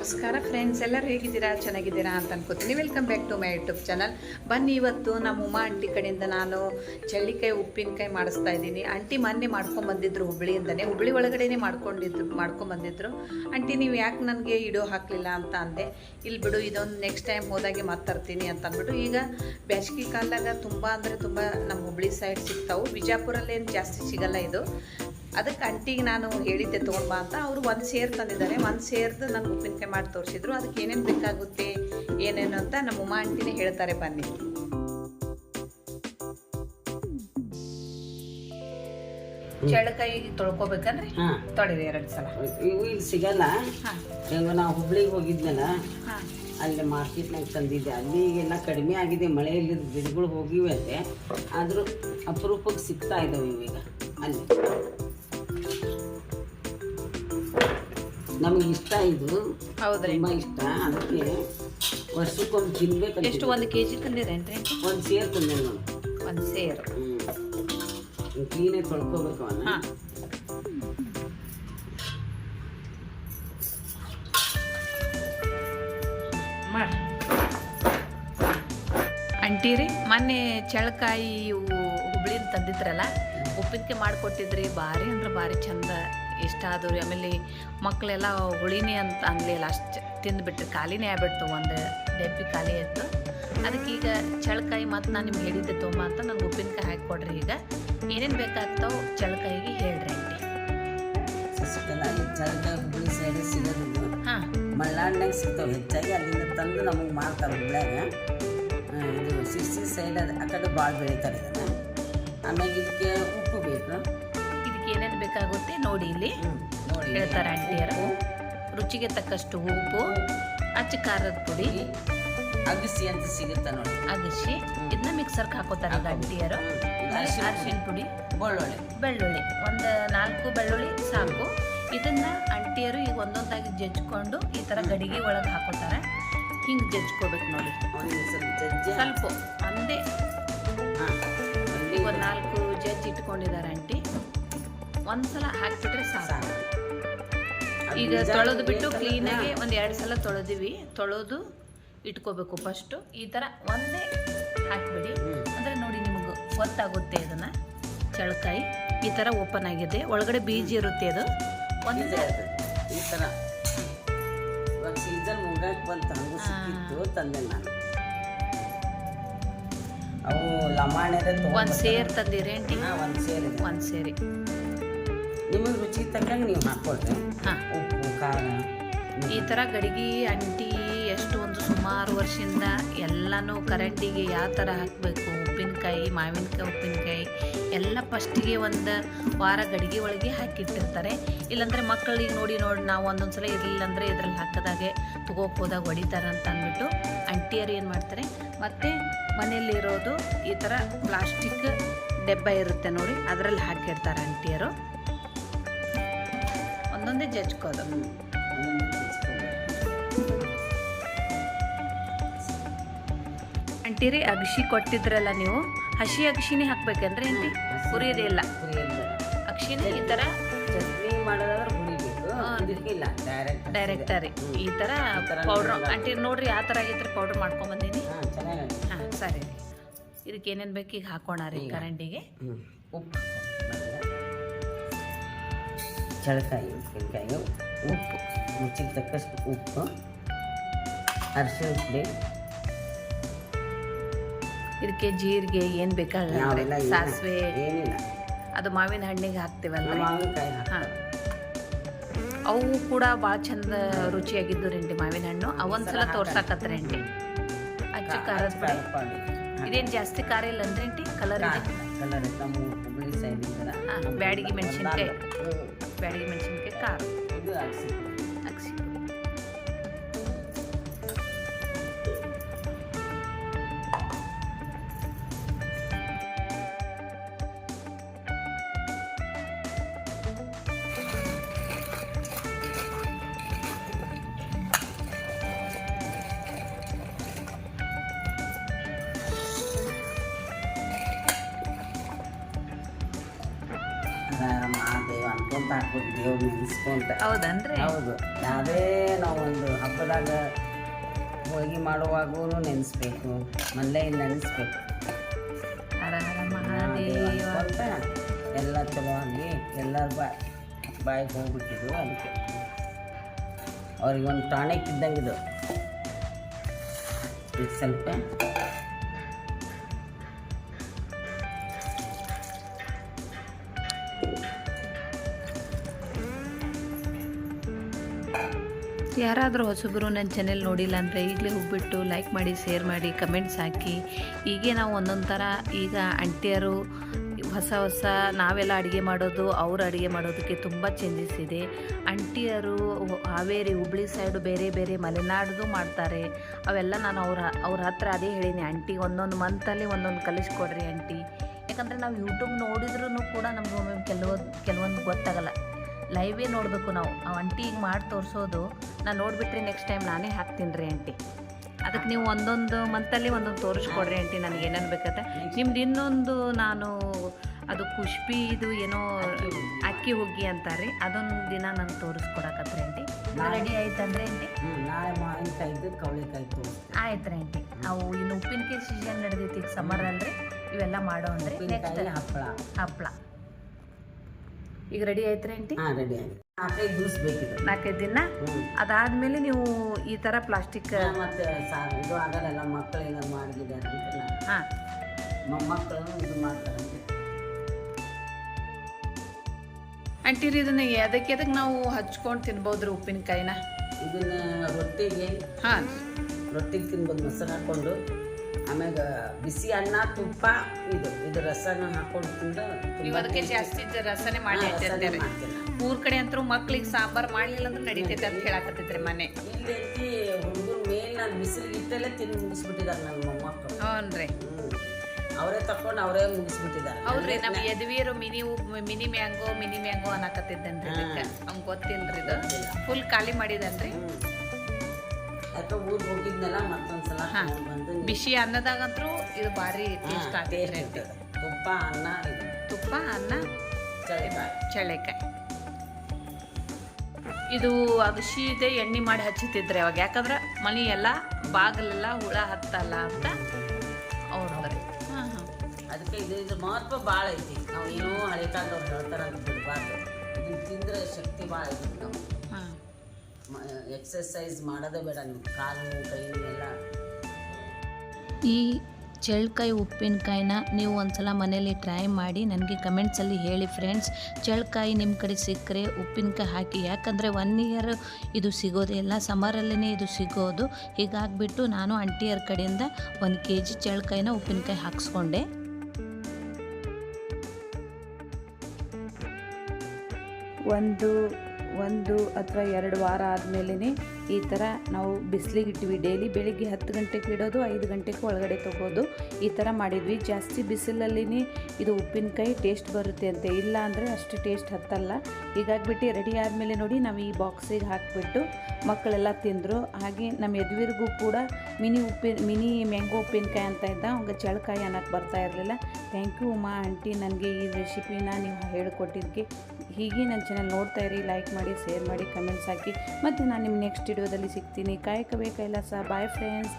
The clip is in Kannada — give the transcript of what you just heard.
ನಮಸ್ಕಾರ ಫ್ರೆಂಡ್ಸ್ ಎಲ್ಲರೂ ಹೇಗಿದ್ದೀರಾ? ಚೆನ್ನಾಗಿದ್ದೀರಾ ಅಂತ ಅನ್ಕೋತೀನಿ. Welcome back to my YouTube channel ಬನ್ನಿ ಇವತ್ತು ನಮ್ಮ ಉಮಾ ಆಂಟಿ ಕಡೆಯಿಂದ ನಾನು ಚಳ್ಳಿಕಾಯಿ ಉಪ್ಪಿನಕಾಯಿ ಮಾಡಿಸ್ತಾ ಇದ್ದೀನಿ. ಆಂಟಿ ಮೊನ್ನೆ ಮಾಡ್ಕೊಂಬಂದಿದ್ರು ಹುಬ್ಳಿಯಿಂದನೇ ಹುಬ್ಳಿ ಒಳಗಡೆ ಮಾಡ್ಕೊಂಡಿದ್ರು ಮಾಡ್ಕೊಂಬಂದಿದ್ರು ಆಂಟಿ ನೀವು ಯಾಕೆ ನನಗೆ ಇಡೋ ಹಾಕಲಿಲ್ಲ ಅಂತ ಅಂದೆ. ಇಲ್ಲಿ ಬಿಡು, ಇದೊಂದು ನೆಕ್ಸ್ಟ್ ಟೈಮ್ ಹೋದಾಗೆ ಮಾತಾಡ್ತೀನಿ ಅಂತ ಅಂದ್ಬಿಟ್ಟು. ಈಗ ಬೇಸಿಗೆ ಕಾಲದಾಗ ತುಂಬ ಅಂದರೆ ತುಂಬ ನಮ್ಮ ಹುಬ್ಳಿ ಸೈಡ್ ಸಿಗ್ತಾವೆ. ಬಿಜಾಪುರಲ್ಲೇನು ಜಾಸ್ತಿ ಸಿಗಲ್ಲ ಇದು. ಅದಕ್ಕೆ ಅಂಟಿಗೆ ನಾನು ಹೇಳಿದ್ದೆ ತೊಗೊಂಡ್ಬಾ ಅಂತ. ಅವರು ಒಂದು ಸೇರ್ ತಂದಿದ್ದಾರೆ. ಒಂದು ಸೇರ್ದು ನನಗೆ ಉಪ್ಪಿನಕಾಯಿ ಮಾಡಿ ತೋರಿಸಿದ್ರು. ಅದಕ್ಕೆ ಏನೇನು ಬೇಕಾಗುತ್ತೆ ಏನೇನು ಅಂತ ನಮ್ಮ ಉಮಾ ಅಂಟಿನೇ ಹೇಳ್ತಾರೆ ಬನ್ನಿ. ಚಳಕಾಯಿ ತೊಳ್ಕೊಬೇಕಂದ್ರೆ ಹಾಂ. ತೊಳಿರಿ ಎರಡು ಸಲ. ಇವು ಇಲ್ಲಿ ಸಿಗಲ್ಲ. ಹೆಂಗೋ ನಾವು ಹುಬ್ಳಿಗೆ ಹೋಗಿದ್ನಲ್ಲ ಅಲ್ಲಿ ಮಾರ್ಕೆಟ್ನಾಗ ತಂದಿದ್ದೆ. ಅಲ್ಲಿ ಎಲ್ಲ ಕಡಿಮೆ ಆಗಿದೆ. ಮಳೆಯಲ್ಲಿ ಗಿಡಗಳು ಹೋಗಿವೆ ಅಂತೆ. ಆದರೂ ಅಪರೂಪಕ್ಕೆ ಸಿಗ್ತಾ ಇದ್ದಾವೆ ಇವೀಗ ಅಲ್ಲಿ. ನಮಗೆ ಇಷ್ಟ ಇದು. ಹೌದ್ರಿ. ತುಂಬ ಇಷ್ಟ. ಅದಕ್ಕೆ ವರ್ಷಕ್ಕೊಮ್ಮೆ ತಿನ್ಬೇಕು ಎಷ್ಟು ಒಂದು ಕೆ ಜಿ ತಂದಿರೇನ್ರಿ? ಒಂದು ಸೇರ್ ತಂದೆ ನಾನು. ಒಂದು ಸೇರು. ಹ್ಞೂ ಕ್ಲೀನಾಗಿ ತೊಳ್ಕೊಬೇಕು ಅವನ್ನ. ಹಾಂ. ಮಾಡಿ. ಅಂಟೀರಿ ಮೊನ್ನೆ ಚಳಕಾಯಿ ಇವು ಹುಬ್ಳಿನ ತಂದಿದ್ರಲ್ಲ ಉಪ್ಪಿನಕಾಯಿ ಮಾಡಿಕೊಟ್ಟಿದ್ರಿ ಭಾರಿ ಅಂದ್ರೆ ಭಾರಿ ಚಂದ. ಇಷ್ಟ ಆದವು ರೀ ಆಮೇಲೆ ಮಕ್ಕಳೆಲ್ಲ ಹುಳಿನಿ ಅಂತ ಅನ್ಲಿಲ್ಲ ಅಷ್ಟು ತಿಂದುಬಿಟ್ರೆ. ಖಾಲಿನೇ ಆಗ್ಬಿಡ್ತು. ಒಂದು ಡಬ್ಬಿ ಖಾಲಿ ಆಯಿತು ಅದಕ್ಕೆ ಈಗ ಚಳಕಾಯಿ ಮತ್ತು ನಾನು ನಿಮ್ಗೆ ಹೇಳಿದ್ದೆ ತೊಂಬ ಅಂತ ನಂಗೆ ಉಪ್ಪಿನಕಾಯಿ ಹಾಕಿಕೊಡ್ರಿ ಈಗ. ಏನೇನು ಬೇಕಾಗ್ತಾವೆ ಚಳಕಾಯಿಗೆ ಹೇಳ್ರಿ ಹಾಂ. ಮಲ್ನಾಡ್ನಾಗ ಸಿಗ್ತಾವೆ. ಹೆಚ್ಚಾಗಿ ಅಲ್ಲಿಂದ ತಂದು ನಮಗೆ ಮಾಡ್ತಾರೆ ಹುಬ್ಳ್ಯಾಗ ಇದು ಸಿರ್ಸಿ ಸೈಡ್ ಅದು ಆ ಕಡೆ ಭಾಳ ಬೆಳೀತಾರೆ ಇದನ್ನು. ಆಮೇಲೆ ಇದಕ್ಕೆ ಉಪ್ಪು ಬೇಕು. ಇದಕ್ಕೆ ಏನೇನು ಬೇಕಾಗುತ್ತೆ ನೋಡಿ ಇಲ್ಲಿ. ಹೇಳ್ತಾರೆ ಆಂಟಿಯರು ರುಚಿಗೆ ತಕ್ಕಷ್ಟು ಉಪ್ಪು ಅಚ್ಚ ಖಾರದ ಪುಡಿ ಅಗಸಿ ಅಂತ ಸಿಗುತ್ತೆ ನೋಡಿ. ಅಗಸಿ. ಇದನ್ನ ಮಿಕ್ಸರ್ಗೆ ಹಾಕೋತಾರೆ ಗಂಟಿಯರು ಅರಿಶಿನ ಪುಡಿ. ಬೆಳ್ಳುಳ್ಳಿ. ಬೆಳ್ಳುಳ್ಳಿ. ಒಂದು ನಾಲ್ಕು ಬೆಳ್ಳುಳ್ಳಿ ಸಾಕು. ಇದನ್ನ ಅಂಟಿಯರು ಈಗ ಒಂದೊಂದಾಗಿ ಜಜ್ಕೊಂಡು ಈ ಥರ ಗಡಿಗೆ ಒಳಗೆ ಹಾಕೋತಾರೆ. ಹಿಂಗೆ ಜಜ್ಕೋಬೇಕು ನೋಡಿ. ಸ್ವಲ್ಪ ಒಂದೇ. ಹಾಂ ಈಗ ಒಂದು ನಾಲ್ಕು ಜಜ್ಜಿ ಇಟ್ಕೊಂಡಿದ್ದಾರೆ ಆಂಟಿ. ಒಂದ್ಸಲ ಹಾಕ್ಬಿಟ್ರೆ ಸಾಕು. ಈಗ ತೊಳೆದು ಬಿಟ್ಟು ಕ್ಲೀನಾಗಿ ಒಂದು ಎರಡು ಸಲ ತೊಳೆದಿವಿ. ತೊಳೆದು ಇಟ್ಕೋಬೇಕು ಫಸ್ಟು. ಈ ಥರ ಒಂದೇ ಹಾಕಿಬಿಡಿ. ಅಂದರೆ ನೋಡಿ ನಿಮಗೆ ಗೊತ್ತಾಗುತ್ತೆ ಇದನ್ನು. ಚಳಕಾಯಿ ಈ ಥರ ಓಪನ್ ಆಗಿದೆ. ಒಳಗಡೆ ಬೀಜ ಇರುತ್ತೆ ಅದು. ಒಂದೇ ಈ ಥರ ಸೀಸನ್ ಮುಗಾಕ್ ಬಂತು. ಹಂಗೂ ಸಿಕ್ಕಿತ್ತು ತಂದೆ ನಾನು. ಅವು ಲಮಾಣೆ ಒಂದು ಸೇರ್ ತಂದಿರೇಂಟಿ ಒಂದು ಸೇರಿ ಒಂದು ಸೇರಿ. ನಿಮಗೆ ರುಚಿ ತಕ್ಕಂಗೆ ನೀವು ಹಾಕ್ಕೊಳ್ರಿ ಹಾಂ. ಉಪ್ಪು ಖಾರ ಈ ಥರ ಗಡಿಗೆ ಅಂಟಿ ಎಷ್ಟು ಒಂದು ಸುಮಾರು ವರ್ಷದಿಂದ ಎಲ್ಲನೂ ಕರೆಂಟಿಗೆ ಯಾವ ಥರ ಹಾಕಬೇಕು? ಉಪ್ಪಿನಕಾಯಿ ಮಾವಿನಕಾಯಿ ಉಪ್ಪಿನಕಾಯಿ ಎಲ್ಲ ಫಸ್ಟಿಗೆ ಒಂದು ವಾರ ಗಡಿಗೆ ಒಳಗೆ ಹಾಕಿಟ್ಟಿರ್ತಾರೆ. ಇಲ್ಲಾಂದರೆ ಮಕ್ಕಳಿಗೆ ನೋಡಿ ನೋಡಿ ನಾವು ಒಂದೊಂದು ಸಲ ಇರಲಿಲ್ಲ ಅಂದರೆ ಇದ್ರಲ್ಲಿ ಹಾಕಿದಾಗೆ ತಗೋಕೆ ಹೋದಾಗ ಹೊಡಿತಾರೆ ಅಂತ ಅಂದ್ಬಿಟ್ಟು ಅಂಟಿಯರು ಏನು ಮಾಡ್ತಾರೆ? ಮತ್ತು ಮನೆಯಲ್ಲಿರೋದು ಈ ಥರ ಪ್ಲಾಸ್ಟಿಕ್ ಡೆಬ್ಬ ಇರುತ್ತೆ ನೋಡಿ ಅದರಲ್ಲಿ ಹಾಕಿರ್ತಾರೆ ಅಂಟಿಯರು. ಒಂದೊಂದೇ ಜಜ್ಕೋದು ಅಂಟಿರಿ ಅಗಶಿ ಕೊಟ್ಟಿದ್ರಲ್ಲ ನೀವು? ಹಸಿ ಅಗಶಿನೇ ಹಾಕ್ಬೇಕಂದ್ರೆ ಏನ್ರಿ ಹುರಿಯೋದೇ ಇಲ್ಲ. ಅಕ್ಷಿನೇ ಈ ಥರ ಚಟ್ನಿ ಮಾಡೋದಾದ್ರೆ ಡೈರೆಕ್ಟ್ ಡೈರೆಕ್ಟ್ ರೀ. ಈ ಥರ ಪೌಡ್ರ್ ಅಂಟಿ ನೋಡ್ರಿ ಆ ಥರ ಆಗೈತ್ರಿ ಪೌಡ್ರ್ ಮಾಡ್ಕೊಂಬಂದೀನಿ ಹಾಂ ಸರಿ. ರೀ ಇದಕ್ಕೆ ಏನೇನು ಬೇಕು ಈಗ ಹಾಕೋಣ ರೀ ಕರಂಡಿಗೆ ಹ್ಞೂ ಉಪ್ಪು. ಚಳಕಾಯಿ ಉಪ್ಪಿನಕಾಯಿ ಉಪ್ಪು ರುಚಿಗೆ ತಕ್ಕಷ್ಟು ಉಪ್ಪು ಅರಿಶಿನ ಪುಡಿ ಇದಕ್ಕೆ ಜೀರಿಗೆ ಏನು ಬೇಕಾಗಲ್ಲ ಸಾಸಿವೆ. ಏನಿಲ್ಲ. ಅದು ಮಾವಿನ ಹಣ್ಣಿಗೆ ಹಾಕ್ತೀವಲ್ಲ ಮಾವಿನಕಾಯಿ ಹಾಂ. ಅವು ಕೂಡ ಭಾಳ ಚಂದ ರುಚಿಯಾಗಿದ್ದು ರೀ ಮಾವಿನ ಹಣ್ಣು. ಅವೊಂದ್ಸಲ ತೋರ್ಸಾಕತ್ರೇಂಟಿ ಅಚ್ಚ ಖಾರದ ಪುಡಿ. ಇದೇನು ಜಾಸ್ತಿ ಖಾರ ಇಲ್ಲ ಅಂದ್ರೇಂಟಿ ಕಲರ್ ಕಲರ್ ಬ್ಯಾಡಿಗೆ ಮೆಣಸಿನ್ಕಾಯಿ. ಹ್ಞೂ ಬ್ಯಾಡಿಗೆ ಮೆಣಸಿನ್ಕಾಯಿ ಖಾರ ಇದು ಅರಿಶಿನ ಪುಡಿ. ಅಗಸಿ ಅದ ಮಾದ ದೇವ ಅನ್ಕೊಂತ ಹಾಕ್ಬೇಕು ದೇವ್ರ ನೆನೆಸ್ಕೊಂತ ಹೌದನ್ರಿ? ಹೌದು. ಯಾವುದೇ ನಾವು ಒಂದು ಹಬ್ಬದಾಗ ಹೋಳಿಗೆ ಮಾಡುವಾಗೂ ನೆನೆಸ್ಬೇಕು ಮನೆಯಲ್ಲಿ ನೆನೆಸ್ಬೇಕು. ಹರ ಹರ ಮಹಾದೇವ. ಮಹಾದೇವ ಅನ್ಕೊಂತ ಎಲ್ಲ ಚಲೋ ಆಗಿ ಎಲ್ಲರ ಬಾಯ್ ಬಾಯಿಗೆ ಹೋಗ್ಬಿಟ್ಟಿದ್ರು ಅದಕ್ಕೆ. ಅವ್ರಿಗೊಂದು ಟಾನಿಕ್ ಇದ್ದಂಗೆ ಇದು ಇದು ಸ್ವಲ್ಪ ಯಾರಾದರೂ ಹೊಸಬರು ನನ್ನ ಚಾನೆಲ್ ನೋಡಿಲ್ಲ ಅಂದರೆ ಈಗಲೇ ಹೋಗ್ಬಿಟ್ಟು ಲೈಕ್ ಮಾಡಿ ಶೇರ್ ಮಾಡಿ ಕಮೆಂಟ್ಸ್ ಹಾಕಿ. ಹೀಗೆ ನಾವು ಒಂದೊಂದು ಥರ ಈಗ ಅಂಟಿಯರು ಹೊಸ ಹೊಸ ನಾವೆಲ್ಲ ಅಡುಗೆ ಮಾಡೋದು, ಅವ್ರು ಅಡುಗೆ ಮಾಡೋದಕ್ಕೆ ತುಂಬ ಚೇಂಜಸ್ ಇದೆ. ಅಂಟಿಯರು ಹಾವೇರಿ, ಹುಬ್ಳಿ ಸೈಡು ಬೇರೆ ಬೇರೆ ಮಲೆನಾಡ್ದು ಮಾಡ್ತಾರೆ. ಅವೆಲ್ಲ ನಾನು ಅವ್ರ ಅವ್ರ ಹತ್ರ ಅದೇ ಹೇಳೀನಿ ಆಂಟಿ ಒಂದೊಂದು ಮಂತಲ್ಲಿ ಒಂದೊಂದು ಕಲಿಸ್ಕೊಡ್ರಿ ಆಂಟಿ ಯಾಕಂದರೆ ನಾವು ಯೂಟ್ಯೂಬ್ ನೋಡಿದ್ರೂ ಕೂಡ ನಮ್ಗೆ ಕೆಲವೊಂದು ಕೆಲವೊಂದು ಗೊತ್ತಾಗಲ್ಲ. ಲೈವೇ ನೋಡಬೇಕು ನಾವು. ಆ ಅಂಟಿ ಈಗ ಮಾಡಿ ತೋರಿಸೋದು ನಾನು ನೋಡಿಬಿಟ್ರೆ ನೆಕ್ಸ್ಟ್ ಟೈಮ್ ನಾನೇ ಹಾಕ್ತೀನಿ ರೀ ಆಂಟಿ. ಅದಕ್ಕೆ ನೀವು ಒಂದೊಂದು ಮಂತಲ್ಲಿ ಒಂದೊಂದು ತೋರಿಸ್ಕೊಡ್ರಿ ಆಂಟಿ ನನಗೆ ಏನೇನು ಬೇಕತ್ತೆ ನಿಮ್ದು ಇನ್ನೊಂದು ನಾನು ಅದು ಕುಷ್ಬಿ ಇದು ಏನೋ ಅಕ್ಕಿ ಹುಗ್ಗಿ ಅಂತಾರೆ ಅದೊಂದು ದಿನ ನಂಗೆ ತೋರಿಸ್ಕೊಡಕತ್ರಿ ಆಂಟಿ. ರೆಡಿ ಆಯ್ತಂದ್ರೆ ಆಂಟಿ? ಆಯ್ತು ರೀ ಆಂಟಿ. ಅವು ಇನ್ನು ಉಪ್ಪಿನಕಾಯಿ ಸೀಸನ್ ನಡೆದೈತಿ ಈಗ ಸಮ್ಮರ್ ಅಲ್ರಿ ಇವೆಲ್ಲ ಮಾಡೋ ಅಂದರೆ ನೆಕ್ಸ್ಟ್ ಹಪ್ಪಳ ಹಪ್ಪಳ ಈಗ ರೆಡಿ ಆಯ್ತ್ರಿ ರೀ ಆಂಟಿ? ಹಾಂ ರೆಡಿ ಆಯ್ತು ನಾಲ್ಕೈದು ದಿವಸ ಬೇಕಿದೆ ನಾಲ್ಕೈದು ದಿನ? ಅದಾದ್ಮೇಲೆ ನೀವು ಈ ತರ ಪ್ಲಾಸ್ಟಿಕ್ ಮತ್ತೆ ಸಾ ಇದು ಆಗಲ್ಲ ಮಕ್ಕಳು ಏನಾರು ಮಾಡಿದ್ದಾರೆ ಅಂತ ನಾನು ಹಾಂ. ಮೊಮ್ಮಕ್ಕಳು ಇದು ಮಾಡ್ತಾರೆ ಅಂಟಿರಿ ಇದನ್ನ ಎದಕ್ಕೆ ಎದಕ್ಕೆ ನಾವು ಹಚ್ಕೊಂಡು ತಿನ್ಬೋದ್ರಿ ಉಪ್ಪಿನಕಾಯಿನ? ಇದನ್ನ ರೊಟ್ಟಿಗೆ ಹಾ. ರೊಟ್ಟಿಗೆ ತಿನ್ಬೋದು ಮೊಸರು ಹಾಕ್ಕೊಂಡು ಆಮ್ಯಾಗ ಬಿಸಿ ಅನ್ನ ತುಪ್ಪ ಇದು ಇದು ರಸನ ಹಾಕೊಂಡು ತಿಂದು ಅದಕ್ಕೆ ಜಾಸ್ತಿ ಇದ್ದ ರಸನೆ ಮಾಡಿ ಮೂರ್ ಊರ್ ಕಡೆ ಅಂತೂ ಮಕ್ಳಿಗೆ ಸಾಂಬಾರ್ ಮಾಡ್ಲಿಲ್ಲ ಅಂದ್ರೆ ನಡೀತೈತೆ ಅಂತ ಹೇಳಕತ್ತೈತ್ರಿ ಮನೆ. ಇಲ್ಲಿ ಐತಿ ಹುಡುಗರ ಮೇಲೆ ನಾನು ಬಿಸಿಲಿಗೆ ಇಟ್ಟಲ್ಲೇ ತಿಂದು ಮುಗಿಸ್ಬಿಟ್ಟಿದ್ದಾರೆ ನನ್ನ ಮೊಮ್ಮಕ್ಕಳು. ಹ್ಞೂನ್ರಿ ಹ್ಞೂ ಅವರೇ ತಕೊಂಡು ಅವರೇ ಮುಗಿಸ್ಬಿಟ್ಟಿದ್ದಾರೆ ಹೌದ್ರಿ ನಮ್ಮ Yaduveer mini mini mango mini mango ಅನ್ನಕತ್ತಿದ್ದೇನ್ರಿ ಅವ್ನು ಅವ್ನ್ ಗೊತ್ತಿಲ್ರಿ ಇದು. ಫುಲ್ ಖಾಲಿ ಮಾಡಿದನ್ರಿ. ಊರಿಗೆ ಹೋಗಿದ್ನಲ್ಲ ಮತ್ತೊಂದ್ಸಲ ಹಾ. ತಗೊಂಡ್ ಬಂದು ಬಿಸಿ ಅನ್ನದಾಗಂತೂ ಇದು ಭಾರಿ ಟೇಸ್ಟ್ ಆಗ್ತೈತ್ರಿ ತುಪ್ಪ ಅನ್ನ ಇದು. ತುಪ್ಪ ಅನ್ನ ಚಳಿಕಾಯಿ. ಚಳೆಕಾಯಿ. ಇದು ಅಗಸಿ ಇದೆ ಎಣ್ಣೆ ಮಾಡಿ ಹಚ್ಚಿತಿದ್ರೆ ಅವಾಗ. ಯಾಕಂದ್ರೆ ಮನೆ ಎಲ್ಲ ಬಾಗಲೆಲ್ಲ ಹುಳ ಹತ್ತಲ್ಲ ಅಂತ ಅವ್ರು ಹಾಂ ಹಾಂ. ಅದಕ್ಕೆ ಇದು ಇದು ಮಹತ್ವ ಭಾಳ ಐತಿ. ನಾವು ಏನೋ ಹಳೆ ಕಾಲದವ್ರು ಹೇಳ್ತಾರ ಅಂತ ಬಿಡಬಾರ್ದು ಇದು ತಿಂದ್ರೆ ಶಕ್ತಿ ಭಾಳ ಐತಿ ನಾವು ಹಾಂ. ಎಕ್ಸರ್ಸೈಸ್ ಮಾಡೋದೇ ಬೇಡ ನೀವು ಕಾಲು ಕೈ ಎಲ್ಲ. ಈ ಚಳ್ಳಕಾಯಿ ಉಪ್ಪಿನಕಾಯಿನ ನೀವು ಒಂದ್ಸಲ ಮನೇಲಿ ಟ್ರೈ ಮಾಡಿ ನನಗೆ ಕಮೆಂಟ್ಸಲ್ಲಿ ಹೇಳಿ ಫ್ರೆಂಡ್ಸ್ ಚಳ್ಳಕಾಯಿ ನಿಮ್ಮ ಕಡೆ ಸಿಕ್ಕರೆ ಉಪ್ಪಿನಕಾಯಿ ಹಾಕಿ ಯಾಕಂದರೆ ಒನ್ ಇಯರ್ ಇದು ಸಿಗೋದೇ ಇಲ್ಲ ಸಮರಲ್ಲೇ ಇದು ಸಿಗೋದು. ಹೀಗಾಗಿಬಿಟ್ಟು ನಾನು ಅಂಟಿಯರ್ ಕಡೆಯಿಂದ ಒಂದು ಕೆ ಜಿ ಚಳ್ಳಕಾಯಿನ ಉಪ್ಪಿನಕಾಯಿ ಹಾಕ್ಸ್ಕೊಂಡೆ. ಒಂದು ಒಂದು ಅಥವಾ ಎರಡು ವಾರ ಆದಮೇಲೆ ಈ ಥರ ನಾವು ಬಿಸಿಲಿಗೆ ಇಟ್ವಿ. ಡೈಲಿ ಬೆಳಿಗ್ಗೆ ಹತ್ತು ಗಂಟೆಗೆ ಇಡೋದು, ಐದು ಗಂಟೆಗೆ ಒಳಗಡೆ ತೊಗೋದು. ಈ ಥರ ಮಾಡಿದ್ವಿ. ಜಾಸ್ತಿ ಬಿಸಿಲಲ್ಲಿ ಇದು ಉಪ್ಪಿನಕಾಯಿ ಟೇಸ್ಟ್ ಬರುತ್ತೆ ಅಂತ. ಇಲ್ಲ ಅಂದರೆ ಅಷ್ಟು ಟೇಸ್ಟ್ ಹತ್ತಲ್ಲ. ಹೀಗಾಗ್ಬಿಟ್ಟು ರೆಡಿ ಆದಮೇಲೆ ನೋಡಿ ನಾವು ಈ ಬಾಕ್ಸಿಗೆ ಹಾಕಿಬಿಟ್ಟು ಮಕ್ಕಳೆಲ್ಲ ತಿಂದರು. ಹಾಗೆ ನಮ್ಮ ಎದುವಿರಿಗೂ ಕೂಡ ಮಿನಿ ಉಪ್ಪಿನ, ಮಿನಿ ಮ್ಯಾಂಗೋ ಉಪ್ಪಿನಕಾಯಿ ಅಂತ ಇದ್ದ. ಅವಂಗೆ ಚಳಕಾಯಿ ಅನ್ನೋಕ್ಕೆ ಬರ್ತಾ ಇರಲಿಲ್ಲ. Thank you Uma aunty. ನನಗೆ ಈ ರೆಸಿಪಿನ ನೀವು ಹೇಳಿಕೊಟ್ಟಿದ್ದಕ್ಕೆ ಹೀಗೆ ನನ್ನ ಚಾನಲ್ ನೋಡ್ತಾ ಇರಿ ಲೈಕ್ ಮಾಡಿ ಶೇರ್ ಮಾಡಿ ಕಮೆಂಟ್ಸ್ ಹಾಕಿ. ಮತ್ತು ನಾನು ನಿಮ್ಮ ನೆಕ್ಸ್ಟ್ ವಿಡಿಯೋದಲ್ಲಿ ಸಿಗ್ತೀನಿ. ಕಾಯಕವೇ ಕೈಲಾಸ ಬಾಯ್ ಫ್ರೆಂಡ್ಸ್